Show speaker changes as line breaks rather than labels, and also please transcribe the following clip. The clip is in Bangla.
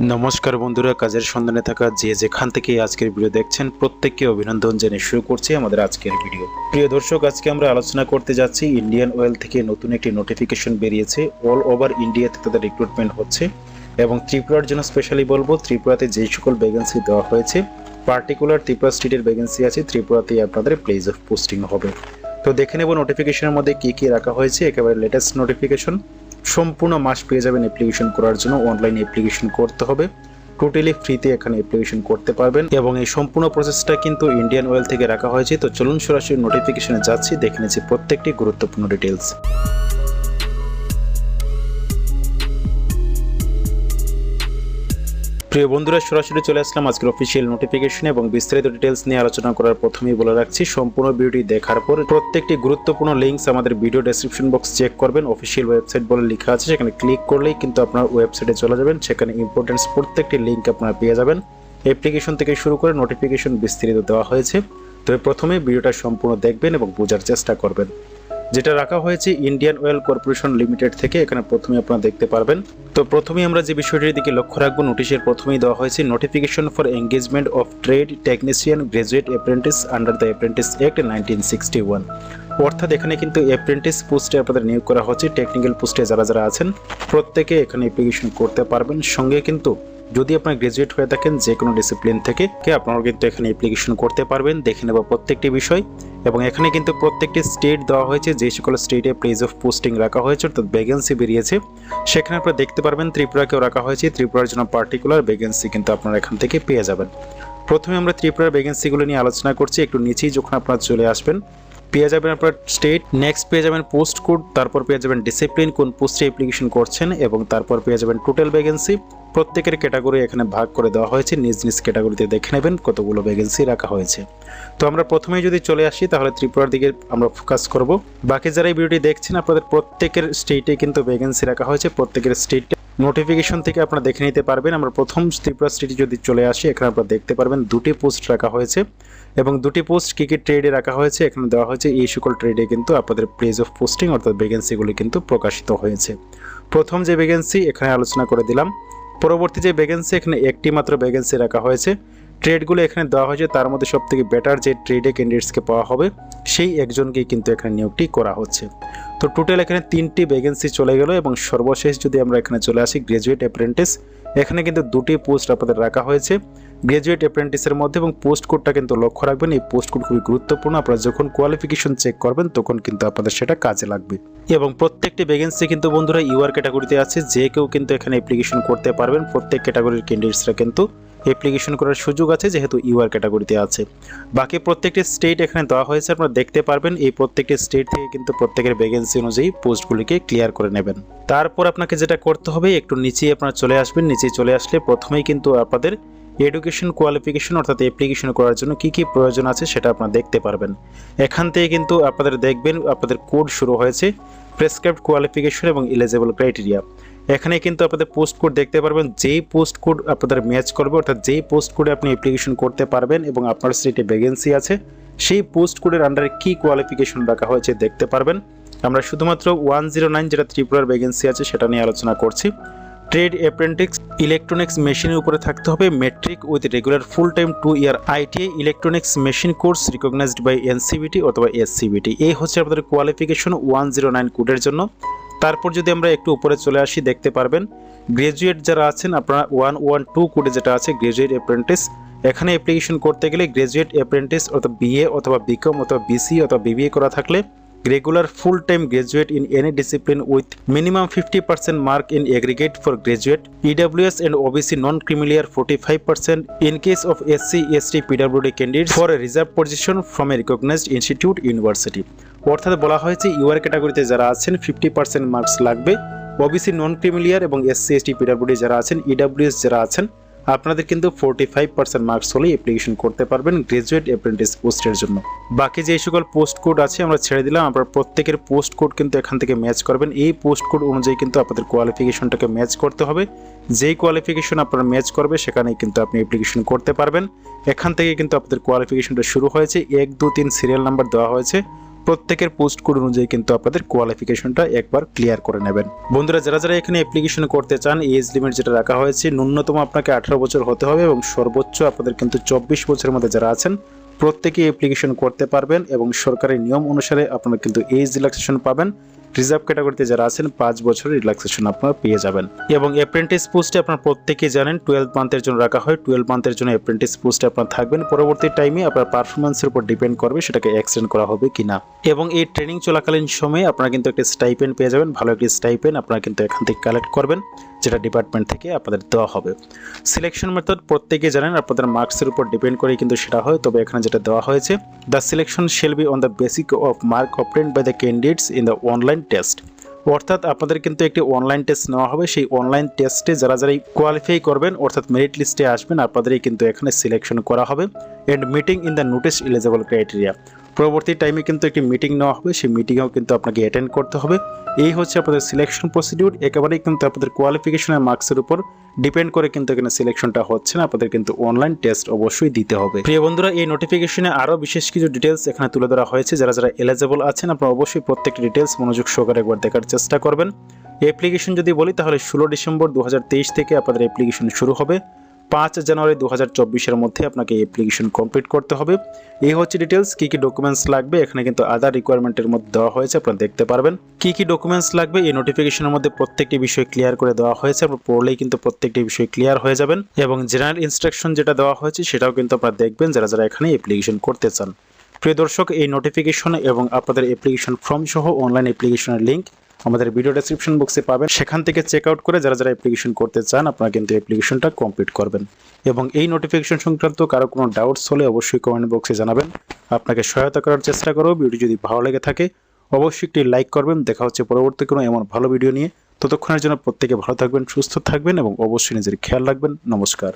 নমস্কার বন্ধুরা, কাজের সন্ধানে থাকা যে যেখান থেকে আজকের ভিডিও দেখছেন, প্রত্যেককে অভিনন্দন জেনে শুরু করছি আমাদের আজকের ভিডিও। প্রিয় দর্শক, আজকে আমরা আলোচনা করতে যাচ্ছি ইন্ডিয়ান অয়েল থেকে নতুন একটি নোটিফিকেশন বেরিয়েছে। অল ওভার ইন্ডিয়াতে তাদের রিক্রুটমেন্ট হচ্ছে এবং ত্রিপুরার জন্য স্পেশালি বলব, ত্রিপুরাতে যেই সকল ভ্যাকেন্সি দেওয়া হয়েছে পার্টিকুলার ত্রিপুরা স্টেটের ভ্যাকেন্সি আছে, ত্রিপুরাতেই আপনাদের প্লেস অফ পোস্টিং হবে। তো দেখে নেব নোটিফিকেশনের মধ্যে কী কী রাখা হয়েছে, একেবারে লেটেস্ট নোটিফিকেশন সম্পূর্ণ মাস পেয়ে যাবেন অ্যাপ্লিকেশন করার জন্য। অনলাইন অ্যাপ্লিকেশন করতে হবে। টোটালি ফ্রিতে এখানে অ্যাপ্লিকেশন করতে পারবেন। এবং এই সম্পূর্ণ প্রসেসটা কিন্তু ইন্ডিয়ান অয়েল থেকে রাখা হয়েছে। তো চলুন সরাসরি নোটিফিকেশনে যাচ্ছি। দেখে নিচ্ছি প্রত্যেকটি গুরুত্বপূর্ণ ডিটেলস প্রিয় বন্ধুরা, সরাসরি চলে আসলাম আজকের অফিসিয়াল নোটিফিকেশন এবং বিস্তারিত ডিটেলস নিয়ে আলোচনা করার প্রথমেই বলে রাখছি, সম্পূর্ণ ভিডিওটি দেখার পর প্রত্যেকটি গুরুত্বপূর্ণ লিঙ্কস আমাদের ভিডিও ডেসক্রিপশন বক্স চেক করবেন। অফিসিয়াল ওয়েবসাইট বলে লেখা আছে, সেখানে ক্লিক করলেই কিন্তু আপনার ওয়েবসাইটে চলে যাবেন। সেখানে ইম্পর্টেন্স প্রত্যেকটি লিঙ্ক আপনারা পেয়ে যাবেন। অ্যাপ্লিকেশন থেকে শুরু করে নোটিফিকেশন বিস্তারিত দেওয়া হয়েছে। তবে প্রথমে ভিডিওটা সম্পূর্ণ দেখবেন এবং বোঝার চেষ্টা করবেন। যেটা রাখা হয়েছে ইন্ডিয়ান অয়েল কর্পোরেশন লিমিটেড থেকে, এখানে প্রথমে আপনারা দেখতে পারবেন। তো প্রথমেই আমরা যে বিষয়টির দিকে লক্ষ্য রাখব, নোটিশের প্রথমেই দেওয়া হয়েছে notification for engagement of trade technician graduate apprentice under the apprentice act nineteen sixty one অর্থাৎ এখানে কিন্তু অ্যাপ্রেন্টিস পোস্টে আপনাদের নিয়োগ করা হচ্ছে টেকনিক্যাল পোস্টে যারা যারা আছেন, প্রত্যেকে এখানে অ্যাপ্লিকেশন করতে পারবেন। সঙ্গে কিন্তু যদি আপনার গ্রাজুয়েট হয়ে থাকেন যে কোনো ডিসিপ্লিন থেকে আপনারা কিন্তু এখানে অ্যাপ্লিকেশন করতে পারবেন, দেখে নেব প্রত্যেকটি বিষয়। এবং এখানে কিন্তু প্রত্যেকটি স্টেট দেওয়া হয়েছে, যে সকল স্টেটে প্লেস অফ পোস্টিং রাখা হয়েছে, অর্থাৎ ভ্যাকেন্সি বেরিয়েছে। সেখানে আপনারা দেখতে পারবেন ত্রিপুরাকেও রাখা হয়েছে, ত্রিপুরার জন্য পার্টিকুলার ভ্যাকেন্সি কিন্তু আপনারা এখান থেকে পেয়ে যাবেন। প্রথমে আমরা ত্রিপুরার ভ্যাকেন্সিগুলো নিয়ে আলোচনা করছি, একটু নিচেই যখন আপনারা চলে আসবেন পেয়ে যাবেন আপনার স্টেট নেক্সট পেয়ে যাবেন পোস্ট কোড তারপর পেয়ে যাবেন ডিসিপ্লিন কোন পোস্টে অ্যাপ্লিকেশন করছেন, এবং তারপর পেয়ে যাবেন টোটাল ভ্যাকেন্সি প্রত্যেকের ক্যাটাগরি এখানে ভাগ করে দেওয়া হয়েছে, নিজ নিজ ক্যাটাগরিতে দেখে নেবেন কতগুলো ভ্যাকেন্সি রাখা হয়েছে। তো আমরা প্রথমেই যদি চলে আসি, তাহলে ত্রিপুরার দিকে আমরা ফোকাস করব। বাকি যারা এই ভিডিওটি দেখছেন, আপনাদের প্রত্যেকের স্টেটে কিন্তু ভ্যাকেন্সি রাখা হয়েছে, প্রত্যেকের স্টেটে নোটিফিকেশন থেকে আপনারা দেখে নিতে পারবেন। আমরা প্রথম ত্রিপুরা স্টেটে যদি চলে আসি, এখানে আপনারা দেখতে পারবেন দুটি পোস্ট রাখা হয়েছে এবং দুটি পোস্ট কী কী ট্রেডে রাখা হয়েছে? এখানে দেওয়া হয়েছে এই সকল ট্রেডে কিন্তু আপনাদের প্লেস অফ পোস্টিং অর্থাৎ ভ্যাকেন্সিগুলি কিন্তু প্রকাশিত হয়েছে। প্রথম যে ভ্যাকেন্সি এখানে আলোচনা করে দিলাম। পরবর্তী যে ভ্যাকেন্সি এখানে একটি মাত্র ভ্যাকেন্সি রাখা হয়েছে। ট্রেডগুলো এখানে দেওয়া হয়েছে, তার মধ্যে সবথেকে বেটার যে ট্রেডে ক্যান্ডিডেটসকে পাওয়া হবে, সেই একজনকেই কিন্তু এখানে নিয়োগটি করা হচ্ছে। তো টোটাল এখানে তিনটি ভ্যাকেন্সি চলে গেল এবং সর্বশেষ যদি আমরা এখানে চলে আসি গ্র্যাজুয়েট অ্যাপ্রেন্টিস এখানে কিন্তু দুটি পোস্ট আপনাদের রাখা হয়েছে। গ্রাজুয়েট অ্যাপ্রেন্টিসের মধ্যে এবং পোস্ট কোডটা কিন্তু লক্ষ্য রাখবেন, এই পোস্ট কোড খুবই গুরুত্বপূর্ণ। আপনারা যখন কোয়ালিফিকেশন চেক করবেন, তখন কিন্তু আপনাদের সেটা কাজে লাগবে। এবং প্রত্যেকটি ভ্যাকেন্সি কিন্তু বন্ধুরা ইউআর ক্যাটাগরিতে আছে, যে কেউ কিন্তু এখানে অ্যাপ্লিকেশন করতে পারবেন। প্রত্যেক ক্যাটাগরির ক্যান্ডিডেটসরা কিন্তু অ্যাপ্লিকেশন করার সুযোগ আছে, যেহেতু ইউআর ক্যাটাগরিতে আছে। বাকি প্রত্যেকটি স্টেট এখানে দেওয়া হয়েছে, আপনারা দেখতে পারবেন। এই প্রত্যেকটি স্টেট থেকে কিন্তু প্রত্যেকের ভ্যাকেন্সি অনুযায়ী পোস্টগুলিকে ক্লিয়ার করে নেবেন। তারপর আপনাকে যেটা করতে হবে, একটু নিচেই আপনারা চলে আসবেন। নিচেই চলে আসলে প্রথমেই কিন্তু আপনাদের এডুকেশন কোয়ালিফিকেশন অর্থাৎ অ্যাপ্লিকেশন করার জন্য কি কি প্রয়োজন আছে সেটা আপনারা দেখতে পারবেন। এখান থেকে কিন্তু আপনাদের দেখবেন, আপনাদের কোড শুরু হয়েছে প্রেসক্রাইবড কোয়ালিফিকেশন এবং এলিজেবল ক্রাইটেরিয়া এখানে কিন্তু আপনাদের পোস্ট কোড দেখতে পারবেন, যেই পোস্ট কোড আপনাদের ম্যাচ করবে, অর্থাৎ যেই পোস্ট কোডে আপনি অ্যাপ্লিকেশন করতে পারবেন এবং আপনার স্টেটে ভ্যাকেন্সি আছে, সেই পোস্ট কোডের আন্ডারে কী কোয়ালিফিকেশন রাখা হয়েছে দেখতে পারবেন। আমরা শুধুমাত্র ওয়ান জিরো নাইন যেটা ত্রিপুরার ভ্যাকেন্সি আছে সেটা নিয়ে আলোচনা করছি। ট্রেড অ্যাপ্রেন্টিক্স ইলেকট্রনিক্স মেশিনের উপরে থাকতে হবে matric with regular full time two year ITI electronics machine course recognised by NCVT অথবা এসসিবিটি এই হচ্ছে আপনাদের কোয়ালিফিকেশন ওয়ান জিরো নাইন কোডের জন্য। তারপর যদি আমরা একটু উপরে চলে আসি, দেখতে পারবেন গ্রাজুয়েট যারা আছেন, আপনারা ওয়ান ওয়ান টু কোডে যেটা আছে গ্রাজুয়েট অ্যাপ্রেন্টিস এখানে অ্যাপ্লিকেশন করতে গেলে গ্রাজুয়েট অ্যাপ্রেন্টিস অথবা বিএ অথবা বিকম অথবা বিসি অথবা বিবিএ করা থাকলে regular full-time graduate in any discipline with minimum 50% mark in aggregate for graduate, EWS and OBC non-criminal 45% in case of SC, ST, PWD candidates for a reserved position from a recognized institute university. অর্থাৎ বলা হয়েছে ইউআর ক্যাটাগরিতে যারা আছেন ফিফটি পার্সেন্ট মার্কস লাগবে ওবিসি নন ক্রিমিলিয়ার এবং এসসি এসটি পিডাব্লিউডি যারা আছেন ইডাব্লিউএস যারা আছেন আপনাদের কিন্তু ফোরটি ফাইভ পার্সেন্ট মার্কস হলেই অ্যাপ্লিকেশন করতে পারবেন গ্রাজুয়েট অ্যাপ্রেন্টিস পোস্টের জন্য। বাকি যে সকল পোস্ট কোড আছে আমরা ছেড়ে দিলাম, আপনার প্রত্যেকের পোস্ট কোড কিন্তু এখান থেকে ম্যাচ করবেন। এই পোস্ট কোড অনুযায়ী কিন্তু আপনাদের কোয়ালিফিকেশনটাকে ম্যাচ করতে হবে। যেই কোয়ালিফিকেশন আপনার ম্যাচ করবে, সেখানেই কিন্তু আপনি অ্যাপ্লিকেশন করতে পারবেন। এখান থেকে কিন্তু আপনাদের কোয়ালিফিকেশনটা শুরু হয়েছে। এক, দু, তিন সিরিয়াল নাম্বার দেওয়া হয়েছে। প্রত্যেকের পোস্ট কোড অনুযায়ী কিন্তু আপনাদের কোয়ালিফিকেশনটা একবার ক্লিয়ার করে নেবেন। বন্ধুরা, যারা যারা এখানে অ্যাপ্লিকেশন করতে চান এজ লিমিট যেটা রাখা হয়েছে, ন্যূনতম আপনাকে আঠারো বছর হতে হবে এবং সর্বোচ্চ আপনাদের কিন্তু চব্বিশ বছরের মধ্যে যারা আছেন, প্রত্যেকেই অ্যাপ্লিকেশন করতে পারবেন এবং সরকারি নিয়ম অনুসারে আপনারা কিন্তু এজ রিল্যাক্সেশন পাবেন। রিজার্ভ ক্যাটাগরিতে যারা আছেন, পাঁচ বছরের রিল্যাক্সেশন আপনারা পেয়ে যাবেন। এবং অ্যাপ্রেন্টিস পোস্টে আপনার প্রত্যেকেই জানেন টুয়েলভ মান্থের জন্য রাখা হয় টুয়েলভ মান্থের জন্য অ্যাপ্রেন্টিস পোস্টে আপনার থাকবেন। পরবর্তী টাইমে আপনার পারফরমেন্সের উপর ডিপেন্ড করবে সেটাকে এক্সটেন্ড করা হবে কিনা। এবং এই ট্রেনিং চলাকালীন সময়ে আপনারা কিন্তু একটি স্টাইপেন্ড পেয়ে যাবেন, ভালো একটি স্টাইপেন্ড আপনারা কিন্তু এখান থেকে কালেক্ট করবেন, যেটা ডিপার্টমেন্ট থেকে আপনাদের দেওয়া হবে। সিলেকশন মেথড প্রত্যেকেই জানেন, আপনাদের মার্কসের উপর ডিপেন্ড করে কিন্তু সেটা হয়, তবে এখানে যেটা দেওয়া হয়েছে the selection shall be on the basic of mark obtained by the candidates in the online test অর্থাৎ আপনাদের কিন্তু একটি অনলাইন টেস্ট নেওয়া হবে। সেই অনলাইন টেস্টে যারা যারাই কোয়ালিফাই করবেন, অর্থাৎ মেরিট লিস্টে আসবেন, আপনাদেরই কিন্তু এখানে সিলেকশন করা হবে। And meeting in the notice eligible criteria পরবর্তী টাইমে কিন্তু একটি মিটিং নেওয়া হবে। সেই মিটিংয়েও কিন্তু আপনাকে অ্যাটেন্ড করতে হবে। এই হচ্ছে আপনাদের সিলেকশন প্রসিডিউর একেবারেই কিন্তু আপনাদের কোয়ালিফিকেশনের মার্কসের উপর ডিপেন্ড করে কিন্তু এখানে সিলেকশনটা হচ্ছে না। আপনাদের কিন্তু অনলাইন টেস্ট অবশ্যই দিতে হবে। প্রিয় বন্ধুরা, এই নোটিফিকেশনে আরও বিশেষ কিছু ডিটেলস এখানে তুলে ধরা হয়েছে। যারা যারা এলিজেবল আছেন, আপনারা অবশ্যই প্রত্যেকটি ডিটেলস মনোযোগ সহকারে একবার দেখার চেষ্টা করবেন। অ্যাপ্লিকেশন যদি বলি, তাহলে ষোলো ডিসেম্বর দু হাজার তেইশ থেকে আপনাদের অ্যাপ্লিকেশন শুরু হবে। পাঁচ জানুয়ারি দু হাজার মধ্যে আপনাকে অ্যাপ্লিকেশন কমপ্লিট করতে হবে। এই হচ্ছে ডিটেলস কী কী ডকুমেন্টস লাগবে, এখানে কিন্তু আদার রিকোয়ারমেন্টের মধ্যে দেওয়া হয়েছে, আপনারা দেখতে পারবেন। কী কী ডকুমেন্টস লাগবে, এই নোটিফিকেশনের মধ্যে প্রত্যেকটি বিষয় ক্লিয়ার করে দেওয়া হয়েছে, আপনার পড়লেই কিন্তু প্রত্যেকটি বিষয় ক্লিয়ার হয়ে যাবেন। এবং জেনারেল ইনস্ট্রাকশন যেটা দেওয়া হয়েছে, সেটাও কিন্তু আপনারা দেখবেন, যারা যারা এখানে অ্যাপ্লিকেশন করতে চান। প্রিয় দর্শক, এই নোটিফিকেশন এবং আপনাদের অ্যাপ্লিকেশন ফর্ম সহ অনলাইন অ্যাপ্লিকেশনের লিঙ্ক আমাদের ভিডিও ডেসক্রিপশন বক্সে পাবেন। সেখান থেকে চেক আউট করে যারা যারা অ্যাপ্লিকেশন করতে চান, আপনারা কিন্তু অ্যাপ্লিকেশনটা কমপ্লিট করবেন। এবং এই নোটিফিকেশন সংক্রান্ত কারও কোনো ডাউটস হলে অবশ্যই কমেন্ট বক্সে জানাবেন। আপনাকে সহায়তা করার চেষ্টা করব। ভিডিও যদি ভালো লেগে থাকে, অবশ্যই একটি লাইক করবেন। দেখা হচ্ছে পরবর্তী কোনো এমন ভালো ভিডিও নিয়ে। ততক্ষণের জন্য প্রত্যেকে ভালো থাকবেন, সুস্থ থাকবেন এবং অবশ্যই নিজের খেয়াল রাখবেন। নমস্কার।